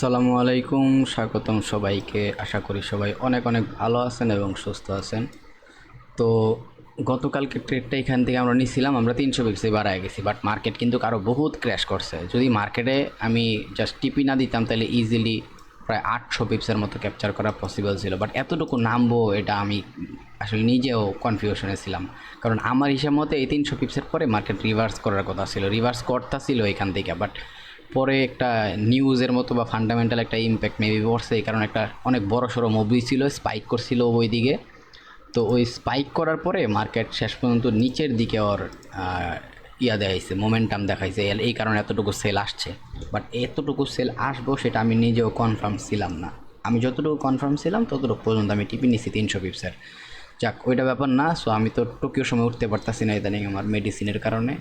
আসসালামু আলাইকুম, স্বাগতম সবাইকে। আশা করি সবাই অনেক অনেক ভালো আছেন এবং সুস্থ আছেন। তো গতকালকে ট্রেডটা এখান থেকে আমরা নিয়েছিলাম আমরা তিনশো বিক্সে বাড়ায় গেছি বাট মার্কেট কিন্তু আরও বহুত ক্র্যাশ করছে। যদি মার্কেটে আমি জাস্ট টিপি না দিতাম, তাহলে ইজিলি প্রায় আটশো পিপসের মতো ক্যাপচার করা পসিবল ছিল। বাট এতটুকু নামবো, এটা আমি আসলে নিজেও কনফিউশনে ছিলাম। কারণ আমার হিসাব মতে এই তিনশো পিপসের পরে মার্কেট রিভার্স করার কথা ছিল রিভার্স করতা ছিল এখান থেকে বাট পরে একটা নিউজের মতো বা ফান্ডামেন্টাল একটা ইম্প্যাক্ট মেবি পড়ছে, এই কারণে একটা অনেক বড় সড়ো মুভি ছিল স্পাইক করছিল ওই দিকে তো ওই স্পাইক করার পরে মার্কেট শেষ পর্যন্ত নিচের দিকে ওর ইয়া দেখাইছে মোমেন্টাম দেখাইছে, এই কারণে এতটুকু সেল আসছে। বাট এতটুকু সেল আসব সেটা আমি নিজেও কনফার্ম ছিলাম না। আমি যতটুকু কনফার্ম ছিলাম, ততটুকু পর্যন্ত আমি টিপি নিছি তিনশো পিপসের যাক, ওইটা ব্যাপার না সো আমি তো টোকিওর সময় উঠতে পারতাছি না ইদানিং আমার মেডিসিনের কারণে।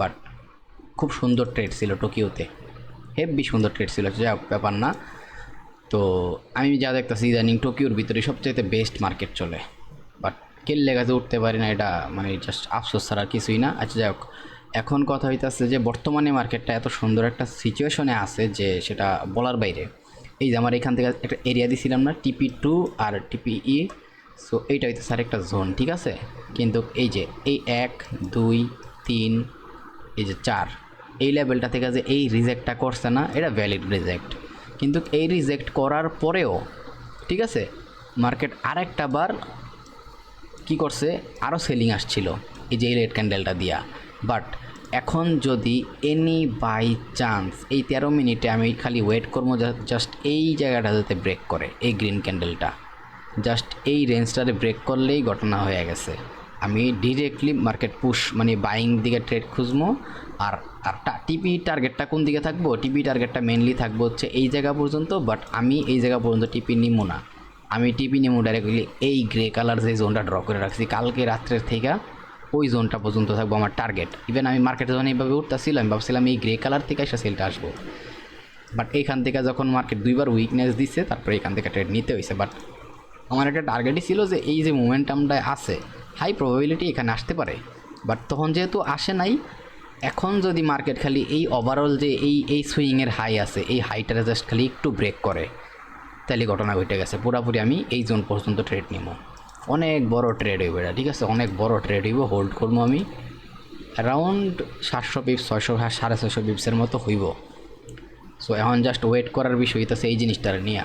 বাট খুব সুন্দর ট্রেড ছিল টোকিওতে হেভি সুন্দর ট্রেড ছিল হোক ব্যাপার না। তো আমি যা দেখতেছি, ইদানিং টোকিওর ভিতরে সবচাইতে বেস্ট মার্কেট চলে। বাট কেল্লে গাছে উঠতে পারি না, এটা মানে জাস্ট আফসোস ছাড়া কিছুই না। আচ্ছা যাই হোক, এখন কথা হইতাছে যে বর্তমানে মার্কেটটা এত সুন্দর একটা সিচুয়েশনে আছে যে সেটা বলার বাইরে। এই যে আমার এখান থেকে একটা এরিয়া দিছিলাম না টিপি টু আর টিপি ই সো এইটা হইতেছে আর একটা জোন ঠিক আছে? কিন্তু এই যে, এই এক, দুই, তিন, এই যে চার এই লেভেলটা থেকে যে এই রিজেক্টটা করছে না, এটা ভ্যালিড রিজেক্ট কিন্তু এই রিজেক্ট করার পরেও, ঠিক আছে মার্কেট আরেকটা বার কি করছে? আরও সেলিং আসছিল এই যে এই রেড ক্যান্ডেলটা দিয়া। বাট এখন যদি এনি বাই চান্স এই তেরো মিনিটে আমি খালি ওয়েট করব জাস্ট এই জায়গাটা যাতে ব্রেক করে, এই গ্রিন ক্যান্ডেলটা জাস্ট এই রেঞ্জটাতে ব্রেক করলেই ঘটনা হয়ে গেছে। আমি ডিরেক্টলি মার্কেট পুশ মানে বাইং দিকে ট্রেড খুঁজবো, আর আর টিপি টার্গেটটা কোন দিকে থাকব? টিপি টার্গেটটা মেনলি থাকব হচ্ছে এই জায়গা পর্যন্ত বাট আমি এই জায়গা পর্যন্ত টিপি নিবো না। আমি টিপি নেব ডাইরেক্টলি এই গ্রে কালার যে জোনটা ড্র করে রাখছি, কালকে রাত্রের থেকে ওই জোনটা পর্যন্ত থাকব আমার টার্গেট ইভেন আমি মার্কেটে যখন এইভাবে উঠতেছিলাম আমি ভাবছিলাম এই গ্রে কালার থেকে এসে সেলটা আসব। বাট এইখান থেকে যখন মার্কেট দুইবার উইকনেস দিচ্ছে তারপরে এখান থেকে ট্রেড নিতে হয়েছে বাট আমার একটা টার্গেটই ছিল যে এই যে মোমেন্টামটা আছে হাই প্রবাবিলিটি এখানে আসতে পারে। বাট তখন যেহেতু আসে নাই এখন যদি মার্কেট খালি এই ওভারঅল যে এই এই সুইংয়ের হাই আছে, এই হাইটারে জাস্ট খালি একটু ব্রেক করে, তাহলে ঘটনা ঘটে গেছে। পুরোপুরি আমি এই জোন পর্যন্ত ট্রেড নিব। অনেক বড় ট্রেড হইব এটা, ঠিক আছে? অনেক বড় ট্রেড হইব হোল্ড করব আমি। অ্যারাউন্ড সাতশো পিপস ছয়শো সাড়ে ছয়শো পিপসের মতো হইব। সো এখন জাস্ট ওয়েট করার বিষয় হইতেছে এই জিনিসটার নিয়ে।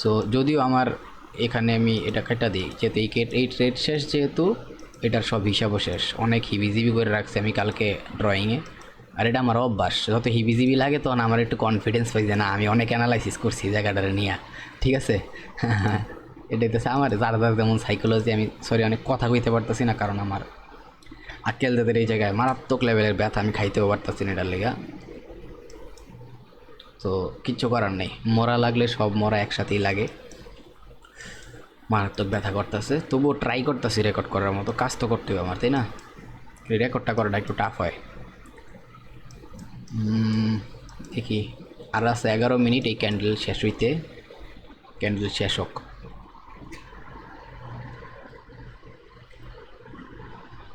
সো যদিও আমার এখানে আমি এটা কেটা দিই, যেহেতু এই এই ট্রেড শেষ যেহেতু এটার সব হিসাবও শেষ। অনেক হিবিজিবি করে রাখছি আমি কালকে ড্রয়িংয়ে আর এটা আমার অভ্যাস। যত হিবিজিবি লাগে, তখন আমার একটু কনফিডেন্স পাই যে, না, আমি অনেক অ্যানালাইসিস করছি জায়গাটার নিয়ে। ঠিক আছে? এটা হইতেছে আমার, যার যার যেমন সাইকোলজি আমি সরি অনেক কথা কইতে পারতেছি না কারণ আমার। আক্কেল যাদের এই জায়গায় মারাত্মক লেভেলের ব্যথা আমি খাইতেও পারতেছি না এটার লেগা। তো কিচ্ছু করার নেই। মরা লাগলে সব মরা একসাথেই লাগে। মারাত্মক ব্যথা করতেছে। তবুও ট্রাই করতেছি রেকর্ড করার মতো, কাজ তো করতে হবে আমার, তাই না? রেকর্ডটা করাটা একটু টাফ হয়। দেখি। আর আছে এগারো মিনিট এই ক্যান্ডেল শেষ হইতে। ক্যান্ডেল শেষ হোক।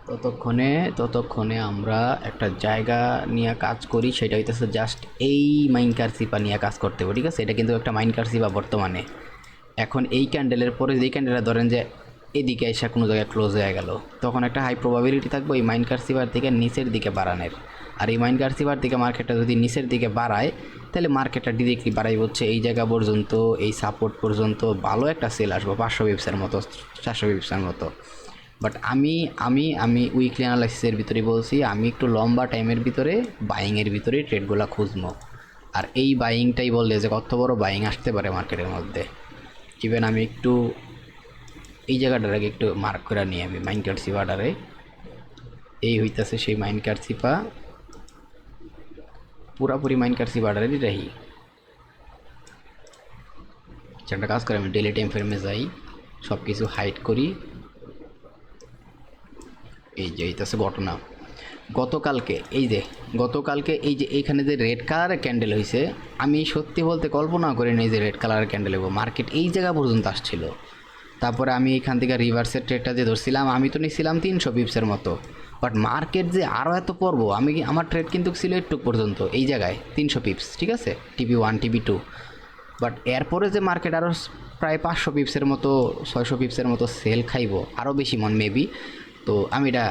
ততক্ষণে ততক্ষণে আমরা একটা জায়গা নিয়ে কাজ করি, সেটা হইতেছে জাস্ট এই মাইন কারসিপা নিয়ে কাজ করতে হবে, ঠিক আছে? এটা কিন্তু একটা মাইন কারসিপা বর্তমানে। এখন এই ক্যান্ডেলের পরে যে ক্যান্ডেলটা ধরেন যে এদিকে এসে কোনো জায়গায় ক্লোজ হয়ে গেল, তখন একটা হাই প্রবাবিলিটি থাকবে এই মাইন কারসিপার থেকে নিচের দিকে বাড়ানোর। আর এই মাইন কারসিপার থেকে মার্কেটটা যদি নিচের দিকে বাড়ায়, তাহলে মার্কেটটা ডিরেক্টলি বাড়াই হচ্ছে এই জায়গা পর্যন্ত, এই সাপোর্ট পর্যন্ত, ভালো একটা সেল আসব, পাঁচশো বিপসের মতো, চারশো বিপসের মতো। বাট আমি আমি আমি উইকলি অ্যানালাইসিসের ভিতরে বলছি, আমি একটু লম্বা টাইমের ভিতরে বাইংয়ের ভিতরে ট্রেডগুলো খুঁজবো। আর এই বাইংটাই বললে যে কত বড় বাইং আসতে পারে মার্কেটের মধ্যে। ইভেন আমি একটু এই জায়গাটার আগে একটু মার্ক করে নিই আমি মাইন কার্ড সিপাটারে এই হইতাছে সেই মাইন কার্ড সিপা পুরাপুরি মাইন কার্ড সিপাটারে রাহি একটা কাজ করে, আমি ডেলি টাইম ফ্রেমে যাই সব কিছু হাইড করি। এই যে এইটাছে ঘটনা। গতকালকে, এই যে, গতকালকে এই যে এইখানে যে রেড কালারের ক্যান্ডেল হয়েছে আমি সত্যি বলতে কল্পনা করি এই যে রেড কালারের ক্যান্ডেল হব মার্কেট এই জায়গা পর্যন্ত আসছিল। তারপরে আমি এখান থেকে রিভার্সের ট্রেডটা যে ধরছিলাম, আমি তো নিয়েছিলাম তিনশো পিপসের মতো। বাট মার্কেট যে আরও এত পড়ব আমি আমার ট্রেড কিন্তু ছিল একটু পর্যন্ত, এই জায়গায় তিনশো পিপস ঠিক আছে? TV one TV two but এরপরে যে মার্কেট আরও প্রায় পাঁচশো পিপসের মতো, ছয়শো পিপসের মতো সেল খাইব আরও বেশি মন মেবি তো আমি এটা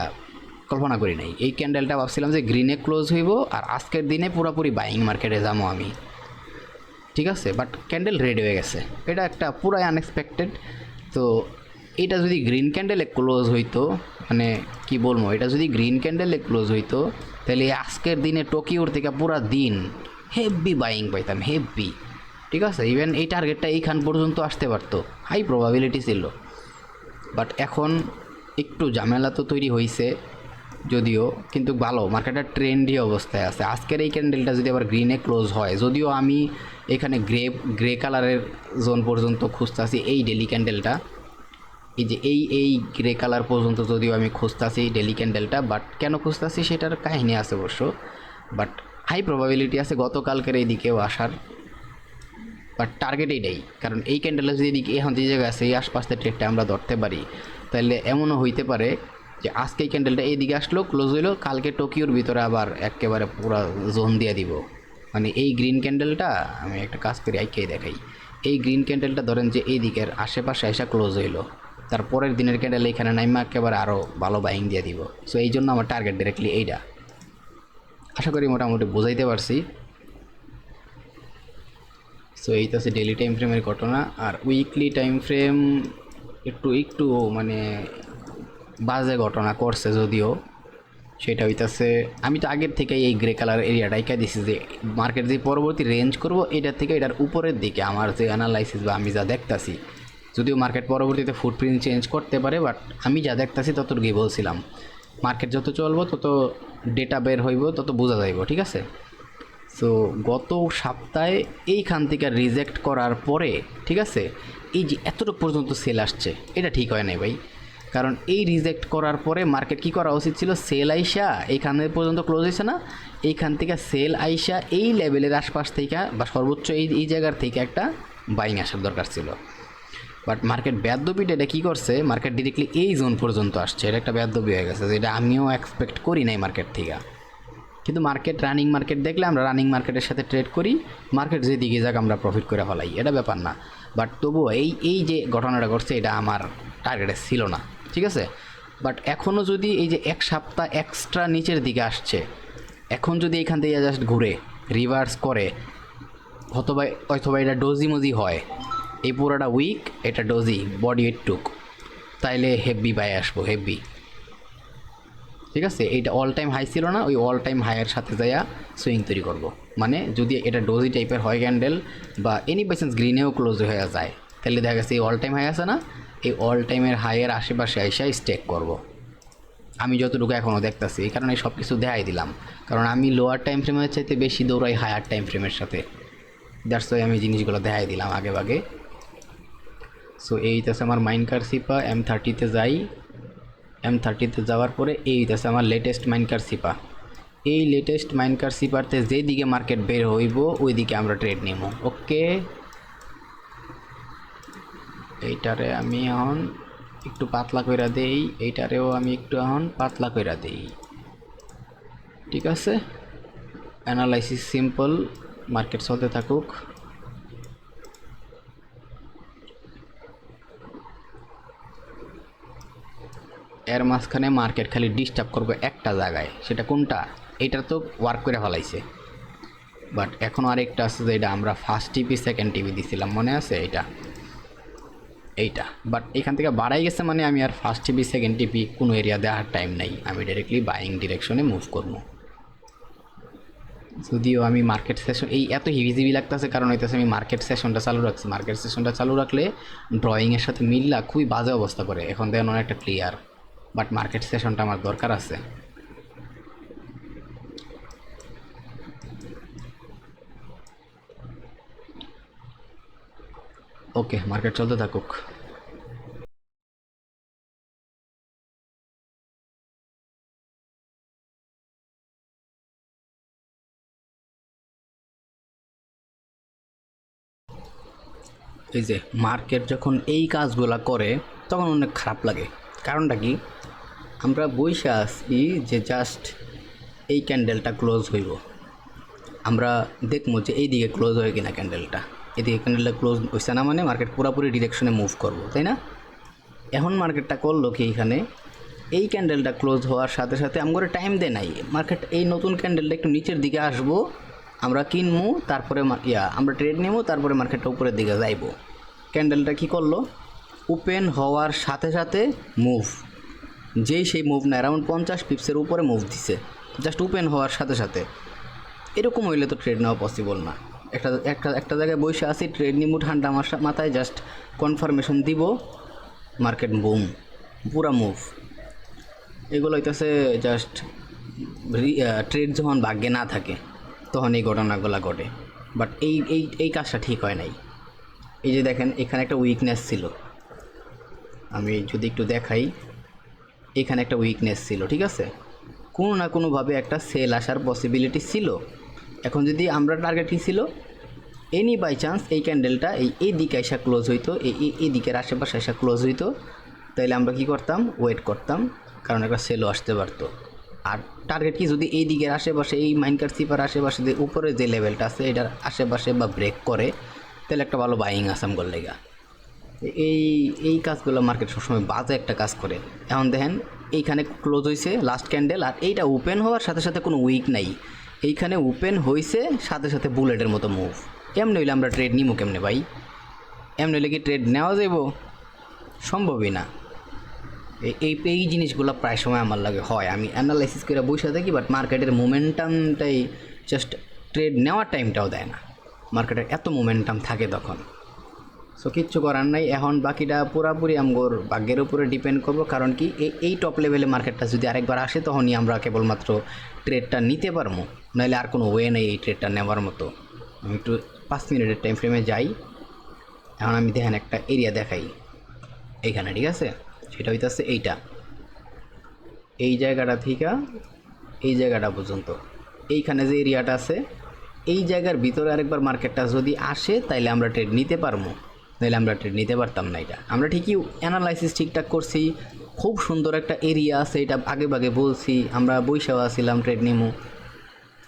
কল্পনা করি নাই। এই ক্যান্ডেলটা ভাবছিলাম যে গ্রিনে ক্লোজ হইব আর আজকের দিনে পুরোপুরি বাইং মার্কেটে যাব আমি। ঠিক আছে? বাট ক্যান্ডেল রেড হয়ে গেছে। এটা একটা পুরাই আনএক্সপেক্টেড তো এটা যদি গ্রিন ক্যান্ডেলে ক্লোজ হইতো মানে কি বলব? এটা যদি গ্রিন ক্যান্ডেলে ক্লোজ হইতো, তাহলে আজকের দিনে টোকিওর থেকে পুরা দিন হেভি বাইং পাইতাম হেভি ঠিক আছে? ইভেন এই টার্গেটটা এইখান পর্যন্ত আসতে পারতো। হাই প্রবাবিলিটি ছিল। বাট এখন একটু ঝামেলা তো তৈরি হয়েছে যদিও, কিন্তু ভালো মার্কেটটা ট্রেন্ডি অবস্থায় আছে। আজকের এই ক্যান্ডেলটা যদি আবার গ্রিনে ক্লোজ হয়, যদিও আমি এখানে গ্রে গ্রে কালারের জোন পর্যন্ত খুঁজতেছি, এই ডেলি ক্যান্ডেলটা এই যে এই এই গ্রে কালার পর্যন্ত যদিও আমি খুঁজতেছি এই ডেলি ক্যান্ডেলটা বাট কেন খুঁজতেছি সেটার কাহিনী আছে অবশ্য। বাট হাই প্রবাবিলিটি আছে গতকালকের এই দিকেও আসার বাট টার্গেট এইটাই কারণ এই ক্যান্ডেলটা যদি এখন যে জায়গায় আছে, এই আশপাশে ট্রেডটা আমরা ধরতে পারি। তাহলে এমনও হইতে পারে যে আজকে এই ক্যান্ডেলটা এইদিকে আসলো ক্লোজ হইল, কালকে টোকিওর ভিতরে আবার একেবারে পুরো জোন দিয়ে দিব। মানে এই গ্রিন ক্যান্ডেলটা আমি একটা কাজ করি আইকেই দেখাই। এই গ্রিন ক্যান্ডেলটা ধরেন যে এই দিকের আশেপাশে এসে ক্লোজ হইল তারপরের দিনের ক্যান্ডেল এখানে নাইমা একেবারে আরও ভালো বাইং দিয়ে দিব। সো এই জন্য আমার টার্গেট ডিরেক্টলি এইটা। আশা করি মোটামুটি বোঝাইতে পারছি। সো এই তো আছে ডেলি টাইম ফ্রেমের ঘটনা। আর উইকলি টাইম ফ্রেম একটু একটু মানে বাজে ঘটনা করছে যদিও, সেটা হইতাছে, আমি তো আগের থেকে এই গ্রে কালার এরিয়াটাই কে দিছি যে মার্কেট যে পরবর্তী রেঞ্জ করব, এটার থেকে এটার উপরের দিকে আমার যে অ্যানালাইসিস বা আমি যা দেখতাছি। যদিও মার্কেট পরবর্তীতে ফুটপ্রিন্ট চেঞ্জ করতে পারে বাট আমি যা দেখতাছি ততটুকুই বলছিলাম। মার্কেট যত চলবো, তত ডেটা বের হইব, তত বোঝা যাইব, ঠিক আছে? সো গত সপ্তাহে এইখান থেকে রিজেক্ট করার পরে, ঠিক আছে, এই যে এতটুকু পর্যন্ত সেল আসছে, এটা ঠিক হয় নাই ভাই। কারণ এই রিজেক্ট করার পরে মার্কেট কি করা উচিত ছিল? সেল আইসা এইখানে পর্যন্ত ক্লোজ হয়েছে না। এইখান থেকে সেল আইসা, এই লেভেলের আশপাশ থেকে বা সর্বোচ্চ এই এই জায়গার থেকে একটা বাইং আসার দরকার ছিল। বাট মার্কেট ব্যাদ্যপিটা এটা কী করছে? মার্কেট ডিরেক্টলি এই জোন পর্যন্ত আসছে। এটা একটা ব্যাদ্যপি হয়ে গেছে যেটা আমিও এক্সপেক্ট করি নাই মার্কেট থেকে। কিন্তু মার্কেট রানিং মার্কেট দেখলে আমরা রানিং মার্কেটের সাথে ট্রেড করি। মার্কেট যেদিকে যাক আমরা প্রফিট করে ফেলাই। এটা ব্যাপার না। বাট তবুও এই এই যে ঘটনাটা ঘটছে, এটা আমার টার্গেটে ছিল না। ঠিক আছে? বাট এখনও যদি এই যে এক সপ্তাহ এক্সট্রা নিচের দিকে আসছে, এখন যদি এখান থেকে জাস্ট ঘুরে রিভার্স করে অথবা অথবা এটা ডোজি মজি হয়, এই পুরোটা উইক এটা ডোজি বডি টুক তাইলে হেভি বাই আসব হেভি ঠিক আছে? এইটা অল টাইম হাই ছিল না, ওই অল টাইম হাইয়ের সাথে যাইয়া সুইং তৈরি করব। মানে যদি এটা ডোজি টাইপের হয় ক্যান্ডেল বা এনি বাইসেন্স গ্রিনেও ক্লোজ হয়ে যায় তাহলে দেখা গেছে এই অল টাইম হাই আছে না এই অল টাইমের হাইয়ের আশেপাশে আইসা স্টেক করব। আমি যতটুকু এখনও দেখতেছি, এই কারণে সব কিছু দেখাই দিলাম। কারণ আমি লোয়ার টাইম ফ্রেমের চাইতে বেশি দৌড়াই হায়ার টাইম ফ্রেমের সাথে। দ্যাটস ওয়াই আমি জিনিসগুলো দেখাই দিলাম আগে ভাগে। সো এইটাছে আমার মাইনকার সিপা এম থার্টিতে যাই। এম থার্টিতে যাওয়ার পরে এই আছে আমার লেটেস্ট মাইনকার সিপা। এই লেটেস্ট মাইনকার সিপারতে যেদিকে মার্কেট বের হইব ওই দিকে আমরা ট্রেড নিব ওকে এইটারে আমি এখন একটু পাতলা কইরা দেই, এইটারেও আমি একটু এখন পাতলা কইরা দেই। ঠিক আছে? অ্যানালাইসিস সিম্পল মার্কেট চলতে থাকুক। এর মাঝখানে মার্কেট খালি ডিস্টার্ব করবে একটা জায়গায়, সেটা কোনটা? এটা তো ওয়ার্ক করে ফেলাইছে। বাট এখনও আরেকটা আছে যে এটা আমরা ফার্স্ট টিভি সেকেন্ড টিভি দিছিলাম, মনে আছে এইটা? এইটা। বাট এখান থেকে বাড়াই গেছে মানে আমি আর ফার্স্ট টিভি সেকেন্ড টিভি কোনো এরিয়া দেওয়ার টাইম নাই। আমি ডাইরেক্টলি বাইং ডিরেকশনে মুভ করব। যদিও আমি মার্কেট সেশন এই এত হিভিজিবি লাগতেছে, কারণ হইতেছে আমি মার্কেট সেশনটা চালু রাখছি। মার্কেট সেশনটা চালু রাখলে ড্রয়িংয়ের সাথে মিললা খুবই বাজে অবস্থা করে। এখন দেখেন অনেকটা ক্লিয়ার বাট মার্কেট সেশনটা আমার দরকার আছে। ওকে, মার্কেট চলতে থাকুক। এই যে, মার্কেট যখন এই কাজগুলা করে, তখন অনেক খারাপ লাগে। কারণটা কি? আমরা বইসা আছি যে জাস্ট এই ক্যান্ডেলটা ক্লোজ হইব। আমরা দেখব যে এই দিকে ক্লোজ হয় কিনা ক্যান্ডেলটা এদিকে ক্যান্ডেলটা ক্লোজ হয়েছে না মানে মার্কেট পুরোপুরি ডিরেকশনে মুভ করব, তাই না? এখন মার্কেটটা করল কি এখানে? এই ক্যান্ডেলটা ক্লোজ হওয়ার সাথে সাথে আমরা টাইম দেয় নাই। মার্কেট এই নতুন ক্যান্ডেলটা একটু নিচের দিকে আসব, আমরা কিনবো, তারপরে ইয়া, আমরা ট্রেড নেব, তারপরে মার্কেটটা উপরের দিকে যাইবো। ক্যান্ডেলটা কি করল? ওপেন হওয়ার সাথে সাথে মুভ যেই সেই মুভ না অ্যারাউন্ড পঞ্চাশ পিপসের উপরে মুভ দিছে। জাস্ট ওপেন হওয়ার সাথে সাথে। এরকম হইলে তো ট্রেড নেওয়া পসিবল না। একটা একটা একটা জায়গায় বসে আছি ট্রেড নিমু ঠান্ডা মাথায় জাস্ট কনফার্মেশন দিব মার্কেট বুম পুরা মুভ এগুলো হইতেছে জাস্ট ট্রেড যখন ভাগ্যে না থাকে, তখন এই ঘটনাগুলো ঘটে। বাট এই এই এই কাজটা ঠিক হয় নাই। এই যে দেখেন, এখানে একটা উইকনেস ছিল। আমি যদি একটু দেখাই, এখানে একটা উইকনেস ছিল, ঠিক আছে? কোনো না কোনোভাবে একটা সেল আসার পসিবিলিটি ছিল। এখন যদি আমরা টার্গেট কী ছিল? এনি বাই চান্স এই ক্যান্ডেলটা এই এই দিকে এসে ক্লোজ হইতো, এই, এই- দিকের আশেপাশে এসে ক্লোজ হইতো, তাইলে আমরা কি করতাম? ওয়েট করতাম, কারণ একটা সেলও আসতে পারতো। আর টার্গেট কি? যদি এই দিকের আশেপাশে, এই মাইনকার সিপার আশেপাশে যে উপরে যে লেভেলটা আছে, এটার আশেপাশে বা ব্রেক করে তাহলে একটা ভালো বাইং আসাম করলে গা এই এই কাজগুলো মার্কেট সবসময় বাজে একটা কাজ করে। এখন দেখেন, এইখানে ক্লোজ হয়েছে লাস্ট ক্যান্ডেল আর এইটা ওপেন হওয়ার সাথে সাথে কোনো উইক নাই। এইখানে ওপেন হয়েছে সাথে সাথে বুলেটের মতো মুভ এমনি হইলে আমরা ট্রেড নিমু কেমনে ভাই? এমনি হইলে কি ট্রেড নেওয়া যাব সম্ভবই না। এই- এই জিনিসগুলো প্রায় সময় আমার লাগে হয়। আমি অ্যানালাইসিস করে বসে থাকি বাট মার্কেটের মোমেন্টামটাই জাস্ট ট্রেড নেওয়ার টাইমটাও দেয় না। মার্কেটের এত মোমেন্টাম থাকে তখন। সো কিচ্ছু করার নাই। এখন বাকিটা পুরাপুরি আমগোর ভাগ্যের উপরে ডিপেন্ড করব। কারণ কি এই টপ লেভেলে মার্কেটটা যদি আরেকবার আসে, তখনই আমরা কেবলমাত্র ট্রেডটা নিতে পারব। নাহলে আর কোনো ওয়ে নেই এই ট্রেডটা নেওয়ার মতো। আমি একটু পাঁচ মিনিটের টাইম ফ্রেমে যাই। এখন আমি দেখেন একটা এরিয়া দেখাই। এইখানে, ঠিক আছে? সেটা হইতেছে এইটা। এই জায়গাটা থেকে, এই জায়গাটা পর্যন্ত। এইখানে যে এরিয়াটা আছে, এই জায়গার ভিতরে আরেকবার মার্কেটটা যদি আসে, তাইলে আমরা ট্রেড নিতে পারব নাহলে আমরা ট্রেড নিতে পারতাম না এটা। আমরা ঠিকই অ্যানালাইসিস ঠিকঠাক করছি। খুব সুন্দর একটা এরিয়া আছে, এটা আগে ভাগে বলছি। আমরা বৈশাও আসছিলাম ট্রেড নিমু।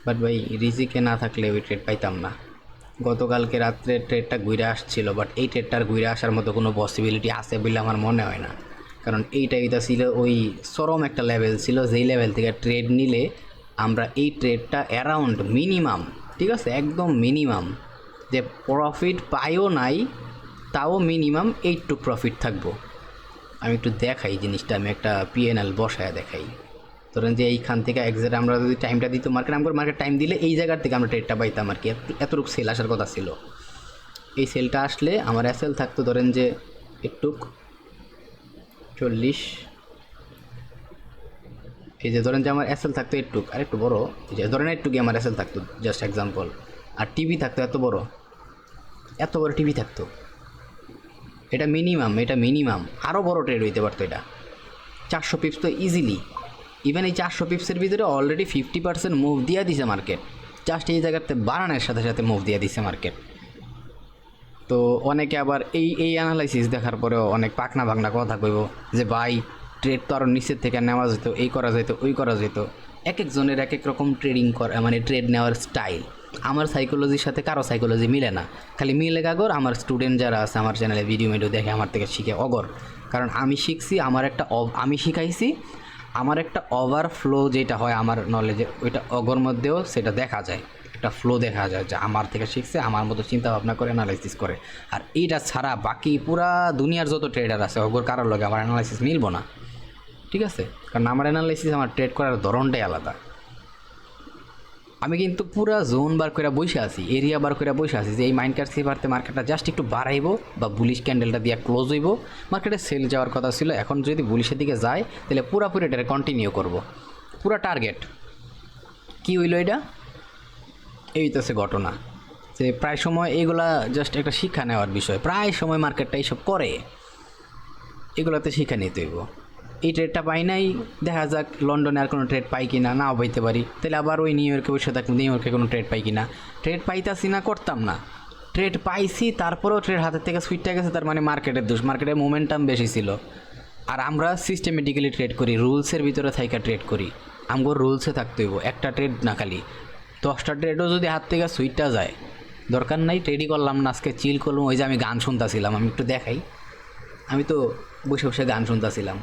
বাট ভাই, রিজিকে না থাকলে ওই ট্রেড পাইতাম না। গতকালকে রাত্রে ট্রেডটা ঘুরে আসছিল বাট এই ট্রেডটার ঘুরে আসার মতো কোনো পসিবিলিটি আছে বলে আমার মনে হয় না। কারণ এইটা ছিল ওই চরম একটা লেভেল ছিল, যেই লেভেল থেকে ট্রেড নিলে আমরা এই ট্রেডটা অ্যারাউন্ড মিনিমাম ঠিক আছে? একদম মিনিমাম যে প্রফিট পাইও নাই, তাও মিনিমাম এইট টু প্রফিট থাকব। আমি একটু দেখাই জিনিসটা, আমি একটা পিএনএল বসায় দেখাই। ধরেন যে এইখান থেকে এক্সাক্ট আমরা যদি টাইমটা দিত মার্কেট আমরা মার্কেট টাইম দিলে এই জায়গার থেকে আমরা ট্রেডটা পাইতাম আর কি। এতটুকু সেল আসার কথা ছিল। এই সেলটা আসলে আমার এসএল থাকতো ধরেন যে একটুক চল্লিশ। এই যে ধরেন যে আমার এসএল থাকতো একটুক, আর একটু বড়। এই যে ধরেন একটুকি আমার এসএল থাকতো জাস্ট এক্সাম্পল আর টিভি থাকতো এত বড়। এত বড় টিভি থাকতো। এটা মিনিমাম এটা মিনিমাম আরও বড় ট্রেড হইতে পারতো এটা। চারশো পিপস তো ইজিলি ইভেন এই চারশো পিপসের ভিতরে অলরেডি ফিফটি পার্সেন্ট মুভ দিয়ে দিছে মার্কেট জাস্ট এই জায়গাতে বাড়ানোর সাথে সাথে মুভ দিয়ে দিছে মার্কেট তো অনেকে আবার এই এই অ্যানালাইসিস দেখার পরেও অনেক পাকনা ভাগনা কথা কইব যে, ভাই ট্রেড তো আরও নিচের থেকে নেওয়া যেত, এই করা যেত, ওই করা যেত। এক একজনের এক এক রকম ট্রেডিং করা মানে ট্রেড নেওয়ার স্টাইল আমার সাইকোলজির সাথে কারও সাইকোলজি মিলে না। খালি মিলে গাগর আমার স্টুডেন্ট যারা আছে, আমার চ্যানেলে ভিডিও ভিডিও দেখে আমার থেকে শিখে অগর। কারণ আমি শিখছি, আমার একটা আমি শিখাইছি আমার একটা ওভারফ্লো যেটা হয় আমার নলেজে ওইটা অগর মধ্যেও সেটা দেখা যায়। একটা ফ্লো দেখা যায় যে আমার থেকে শিখছে, আমার মতো চিন্তা ভাবনা করে অ্যানালাইসিস করে। আর এইটা ছাড়া বাকি পুরা দুনিয়ার যত ট্রেডার আছে ওগুলোর কারোর লগে আমার অ্যানালাইসিস মিলবো না। ঠিক আছে? কারণ আমার অ্যানালাইসিস আমার ট্রেড করার ধরনটাই আলাদা। আমি কিন্তু পুরা জোন বার করে বসে আছি এরিয়া বার করে বসে আছি যে এই মাইন্ড কার্ড সিপারতে মার্কেটটা জাস্ট একটু বাড়াইবো বা বুলিশ ক্যান্ডেলটা দিয়ে ক্লোজ হইব। মার্কেটে সেল যাওয়ার কথা ছিল, এখন যদি বুলিশের দিকে যায়, তাহলে পুরাপুরি এটা কন্টিনিউ করব। পুরা টার্গেট কি হইল এটা? এই হইতেছে ঘটনা। যে প্রায় সময় এইগুলা জাস্ট একটা শিক্ষা নেওয়ার বিষয়। প্রায় সময় মার্কেটটা এইসব করে। এগুলোতে শিক্ষা নিতে হইব। এই ট্রেডটা পাই নাই। দেখা যাক লন্ডনে আর কোনো ট্রেড পাই কিনা, নাও পাইতে পারি। তাহলে আবার ওই নিউ ইয়র্কে বসে থাকব নিউ ইয়র্কে কোনো ট্রেড পাই কিনা। ট্রেড পাইতাছি না, করতাম না। ট্রেড পাইছি, তারপরেও ট্রেড হাতের থেকে সুইটটা গেছে, তার মানে মার্কেটের দোষ। মার্কেটের মোমেন্টাম বেশি ছিল। আর আমরা সিস্টেমেটিক্যালি ট্রেড করি রুলসের ভিতরে থাইকা ট্রেড করি। আমগো রুলসে থাকতে হইব, একটা ট্রেড না খালি। দশটা ট্রেডও যদি হাত থেকে সুইটটা যায়, দরকার নাই ট্রেডই করলাম না, আজকে চিল করলাম, ওই যে আমি গান শুনতেছিলাম, আমি একটু দেখাই। আমি তো বসে বসে গান শুনতেছিলাম।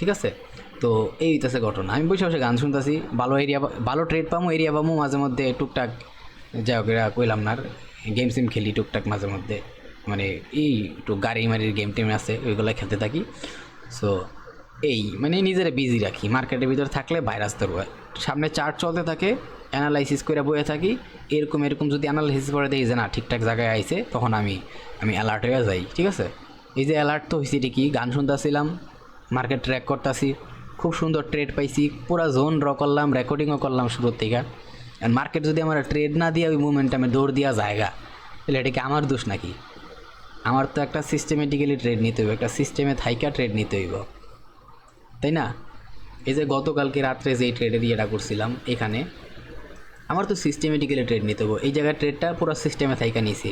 ঠিক আছে? তো এই হইতেছে ঘটনা। আমি বসে বসে গান শুনতেছি, ভালো এরিয়া ভালো ট্রেড পামো এরিয়া পামো, মাঝে মধ্যে টুকটাক যাই হোক এরা কইলাম না গেম সিম খেলি টুকটাক মাঝে মধ্যে। মানে এই একটু গাড়ি মারির গেম টেম আছে ওইগুলো খেলতে থাকি। সো এই মানে নিজেরা বিজি রাখি। মার্কেটের ভিতর থাকলে ভাইরাস ধরবো। সামনে চার্ট চলতে থাকে অ্যানালাইসিস করে বয়ে থাকি। এরকম এরকম যদি অ্যানালাইসিস করে দেখি যে না, ঠিকঠাক জায়গায় আইছে, তখন আমি আমি অ্যালার্ট হয়ে যাই, ঠিক আছে? এই যে অ্যালার্ট তো হয়েছে ঠিকই, গান শুনতেছিলাম। মার্কেট ট্র্যাক করতেছি। খুব সুন্দর ট্রেড পাইছি। পুরো জোন ড্র করলাম রেকর্ডিংও করলাম শুরুর থেকে। আর মার্কেট যদি আমার ট্রেড না দিয়ে ওই মুমেন্টামে দৌড় দেওয়া জায়গা, তাহলে এটা কি আমার দোষ নাকি? আমার তো একটা সিস্টেমেটিক্যালি ট্রেড নিতে হইব, একটা সিস্টেমে থাইকা ট্রেড নিতে হইব। তাই না? এই যে গতকালকে রাত্রে যে ট্রেডের ইয়েটা করছিলাম এখানে, আমার তো সিস্টেমেটিক্যালি ট্রেড নিতে হব এই জায়গায় ট্রেডটা পুরো সিস্টেমে থাইকা নিয়েছি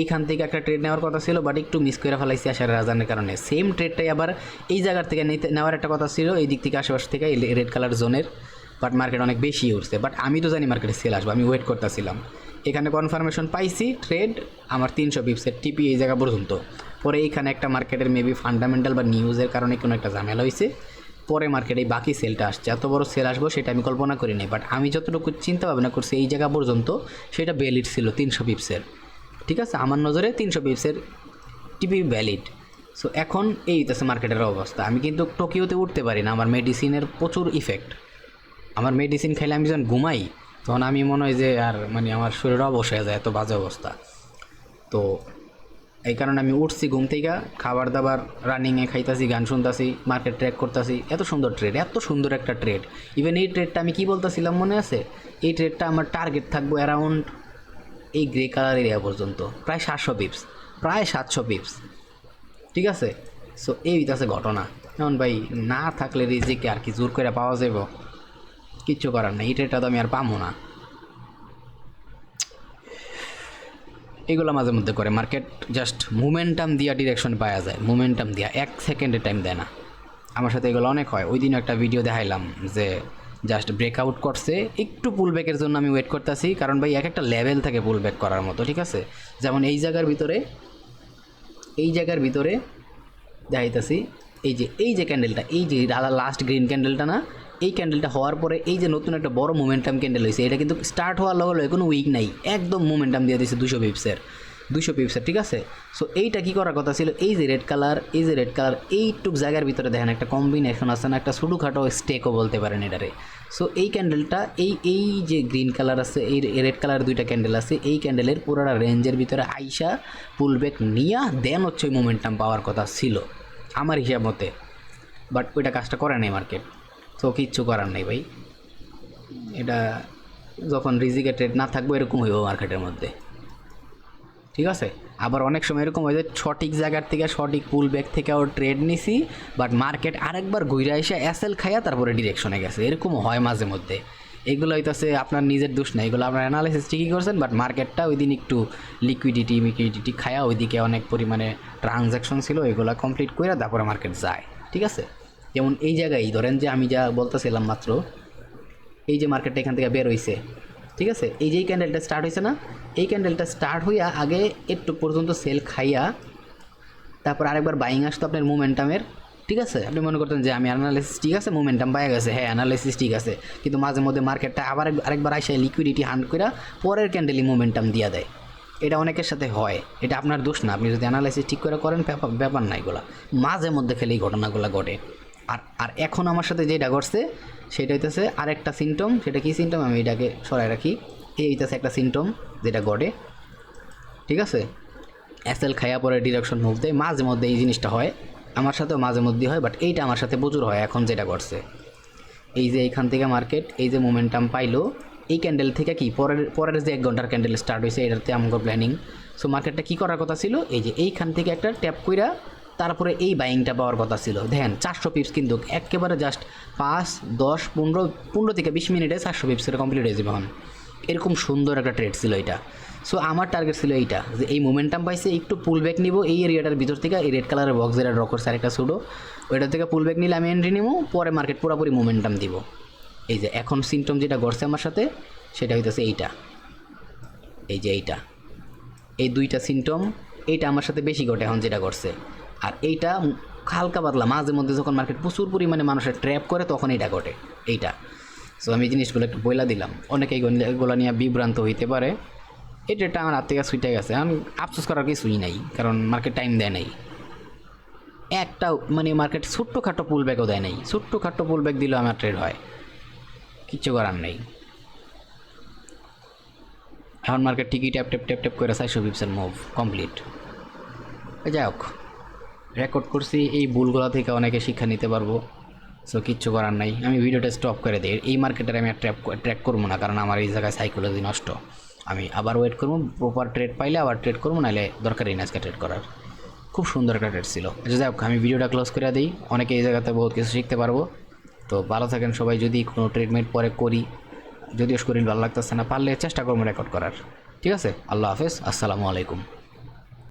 এইখান থেকে একটা ট্রেড নেওয়ার কথা ছিল বাট একটু মিস করে ফেলাইছি আসার রাজানের কারণে। সেম ট্রেডটাই আবার এই জায়গার থেকে নেওয়ার একটা কথা ছিল, এই দিক থেকে আশেপাশ থেকে এই রেড কালার জোনের বাট মার্কেট অনেক বেশি উঠছে বাট আমি তো জানি মার্কেটে সেল আসব, আমি ওয়েট করতেছিলাম। এখানে কনফার্মেশন পাইছি ট্রেড আমার তিনশো বিপসের টিপি এই জায়গা পর্যন্ত। পরে এইখানে একটা মার্কেটের মেবি ফান্ডামেন্টাল বা নিউজের কারণে কোনো একটা ঝামেলা হয়েছে পরে মার্কেটে বাকি সেলটা আসছে। এত বড় সেল আসব সেটা আমি কল্পনা করি নাই বাট আমি যতটুকু চিন্তা ভাবনা করছি এই জায়গা পর্যন্ত, সেটা ভ্যালিড ছিল তিনশো পিপসের ঠিক আছে? আমার নজরে তিনশো পিপসের টিপি ভ্যালিড সো এখন এই হইতেছে মার্কেটের অবস্থা। আমি কিন্তু টোকিওতে উঠতে পারি না। আমার মেডিসিনের প্রচুর ইফেক্ট আমার মেডিসিন খাইলে আমি যখন ঘুমাই, তখন আমি মনে হয় যে, আর মানে আমার শরীর অবশ হয়ে যায়, এত বাজে অবস্থা। তো, এই কারণে আমি উঠছি ঘুম থেকে খাবার দাবার রানিংয়ে খাইতাছি, গান শুনতাছি মার্কেট ট্রেড করতেছি। এত সুন্দর ট্রেড এত সুন্দর একটা ট্রেড ইভেন এই ট্রেডটা আমি কি বলতেছিলাম মনে আছে? এই ট্রেডটা আমার টার্গেট থাকব অ্যারাউন্ড এই গ্রে কালার এরিয়া পর্যন্ত। প্রায় সাতশো পিপস প্রায় সাতশো পিপস ঠিক আছে? সো এই হইতাছে ঘটনা। যেমন ভাই, না থাকলে রিজিকে আর কি জোর করে পাওয়া যাব কিচ্ছু করার নেই। ট্রেডটা তো আমি আর পাবো না। এগুলো মাঝে মধ্যে করে। মার্কেট জাস্ট মুমেন্টাম দিয়া ডিরেকশন পাওয়া যায়। মুমেন্টাম দিয়া। এক সেকেন্ডে টাইম দেয় না। আমার সাথে এগুলো অনেক হয়। ওই দিন একটা ভিডিও দেখাইলাম যে জাস্ট ব্রেকআউট করছে। একটু পুলব্যাকের জন্য আমি ওয়েট করতেছি, কারণ ভাই এক একটা লেভেল থাকে পুলব্যাক করার মতো, ঠিক আছে? যেমন এই জায়গার ভিতরে, এই জায়গার ভিতরে দেখাইতেছি এই যে এই যে ক্যান্ডেলটা এই যে দাদা লাস্ট গ্রিন ক্যান্ডেলটা না, এই ক্যান্ডেলটা হওয়ার পরে এই যে নতুন একটা বড় মোমেন্টাম ক্যান্ডেল হয়েছে এটা কিন্তু স্টার্ট হওয়ার লগে লগে কোনো উইক নাই, একদম মোমেন্টাম দিয়ে দিয়েছে দুশো পিপসের দুশো পিপসের, ঠিক আছে? সো এইটা কী করার কথা ছিল? এই যে রেড কালার এই যে রেড কালার এইটুক জায়গার ভিতরে দেখেন একটা কম্বিনেশন আছে না, একটা ছোটোখাটো স্টেকও বলতে পারেন এটারে। সো এই ক্যান্ডেলটা এই এই যে গ্রিন কালার আছে, এই রেড কালার দুইটা ক্যান্ডেল আছে, এই ক্যান্ডেলের পুরোটা রেঞ্জের ভিতরে আইসা পুলব্যাক নিয়া দেন হচ্ছে ওই মোমেন্টাম পাওয়ার কথা ছিল, আমার হিসাব মতে। বাট ওইটা কাজটা করে নাই মার্কেট তো কিচ্ছু করার নেই ভাই। এটা যখন রিজিকেটেড না থাকব, এরকম হইব মার্কেটের মধ্যে। ঠিক আছে? আবার অনেক সময় এরকম হয় যে সঠিক জায়গার থেকে সঠিক পুল ব্যাক থেকেও ট্রেড নিছি বাট মার্কেট আরেকবার ঘুরে এসে অ্যাসেল খাইয়া তারপরে ডিরেকশনে গেছে। এরকমও হয় মাঝে মধ্যে। এগুলো হইতেছে আপনার নিজের দোষ না। এগুলো আপনার অ্যানালাইসিস ঠিকই করছেন বাট মার্কেটটা ওই দিন একটু লিকুইডিটি লিকুইডিটি খায়া ওইদিকে অনেক পরিমাণে ট্রানজ্যাকশন ছিল এগুলো কমপ্লিট করে তারপরে মার্কেট যায়। ঠিক আছে? যেমন এই জায়গায়, ধরেন যে আমি যা বলতেছিলাম মাত্র, এই যে মার্কেটটা এখান থেকে বের হয়েছে ঠিক আছে? এই যে ক্যান্ডেলটা স্টার্ট হয়েছে না এই ক্যান্ডেলটা স্টার্ট হইয়া আগে একটু পর্যন্ত সেল খাইয়া তারপর আরেকবার বাইং আসতো আপনার মোমেন্টামের ঠিক আছে? আপনি মনে করতেন যে আমি অ্যানালাইসিস ঠিক আছে মোমেন্টাম পাই গেছে। হ্যাঁ অ্যানালাইসিস ঠিক আছে। কিন্তু মাঝে মধ্যে মার্কেটটা আবার আরেকবার আসে লিকুইডিটি হান্ড করে পরের ক্যান্ডেলই মোমেন্টাম দিয়া দেয়। এটা অনেকের সাথে হয়। এটা আপনার দোষ না। আপনি যদি অ্যানালাইসিস ঠিক করে করেন ব্যাপার না এগুলো। মাঝে মধ্যে খেলে এই ঘটনাগুলো ঘটে। আর আর এখন আমার সাথে যেটা ঘটছে, সেটা হইতেছে আরেকটা সিমটম সেটা কি সিমটম আমি এটাকে সরাই রাখি। এই হইতেছে একটা সিমটম যেটা ঘটে। ঠিক আছে? এসএল খাইয়া পরে ডিরেকশন মুভ দেয়, মাঝে মধ্যে এই জিনিসটা হয়। আমার সাথেও মাঝে মধ্যে হয় বাট এইটা আমার সাথে প্রচুর হয়, এখন যেটা ঘটছে। এই যে এইখান থেকে মার্কেট এই যে মোমেন্টাম পাইলো, এই ক্যান্ডেল থেকে কি? পরের পরের যে এক ঘণ্টার ক্যান্ডেল স্টার্ট হয়েছে এটাতে আমাকে প্ল্যানিং সো মার্কেটটা কী করার কথা ছিল? এই যে এইখান থেকে একটা ট্যাপ কইরা তারপরে এই বাইংটা পাওয়ার কথা ছিল। দেখেন, চারশো পিপস কিন্তু একেবারে জাস্ট পাঁচ, দশ, পনেরো পনেরো থেকে বিশ মিনিটে চারশো পিপসের কমপ্লিট হয়ে যাবে এখন। এরকম সুন্দর একটা ট্রেড ছিল এটা। সো আমার টার্গেট ছিল এইটা, যে এই মোমেন্টাম পাইছে, একটু পুল ব্যাক নিব, এই এরিয়াটার ভিতর থেকে, এই রেড কালারের বক্স যেটা ড্র করছে আরেকটা সুডো ওইটা থেকে পুল ব্যাক নিলে আমি এন্ট্রি নিবো, পরে মার্কেট পুরোপুরি মোমেন্টাম দিব। এই যে, এখন সিমটম যেটা ঘটছে আমার সাথে, সেটা হইতেছে এইটা। এই যে এইটা। এই দুইটা সিমটম এইটা আমার সাথে বেশি ঘটে এখন যেটা ঘটছে আর এইটা হালকা পাতলা, মাঝে মধ্যে যখন মার্কেট প্রচুর পরিমাণে মানুষের ট্র্যাপ করে, তখন এইটা ঘটে, এইটা। সো আমি জিনিসগুলো একটু বইলা দিলাম। অনেকে এগুলো নিয়ে বিভ্রান্ত হইতে পারে। ডেটটা আমার হাত থেকে সুইটে গেছে। আমি আফসোস করার কিছুই নাই, কারণ মার্কেট টাইম দেয় নাই। একটা মানে মার্কেট ছোট্টখাটো পুল ব্যাগও দেয় নাই। ছোট্টখাটো পুল ব্যাগ দিলেও আমার ট্রেড হয়। কিচ্ছু করার নেই। এখন মার্কেট টিকি ট্যাপ ট্যাপ ট্যাপ ট্যাপ করে চারশো পিপসের মুভ কমপ্লিট যাই হোক রেকর্ড করছি। এই ভুলগুলো থেকে অনেকে শিক্ষা নিতে পারব। সো কিচ্ছু করার নাই। আমি ভিডিওটা স্টপ করে দিই। এই মার্কেটের আমি ট্র্যাপ ট্র্যাক করব না, কারণ আমার এই জায়গায় সাইকোলজি নষ্ট। আমি আবার ওয়েট করব প্রপার ট্রেড পাইলে আবার ট্রেড করব নাহলে দরকারই না আজকে ট্রেড করার। খুব সুন্দর একটা ট্রেড ছিল। আচ্ছা যাই হোক, আমি ভিডিওটা ক্লোজ করে দিই। অনেকে এই জায়গাতে বহুত কিছু শিখতে পারব। তো, ভালো থাকেন সবাই। যদি কোনো ট্রিটমেন্ট পরে করি, যদিও শরীর ভালো লাগতেছে না, পারলে চেষ্টা করব রেকর্ড করার। ঠিক আছে? আল্লাহ হাফেজ। আসসালামু আলাইকুম।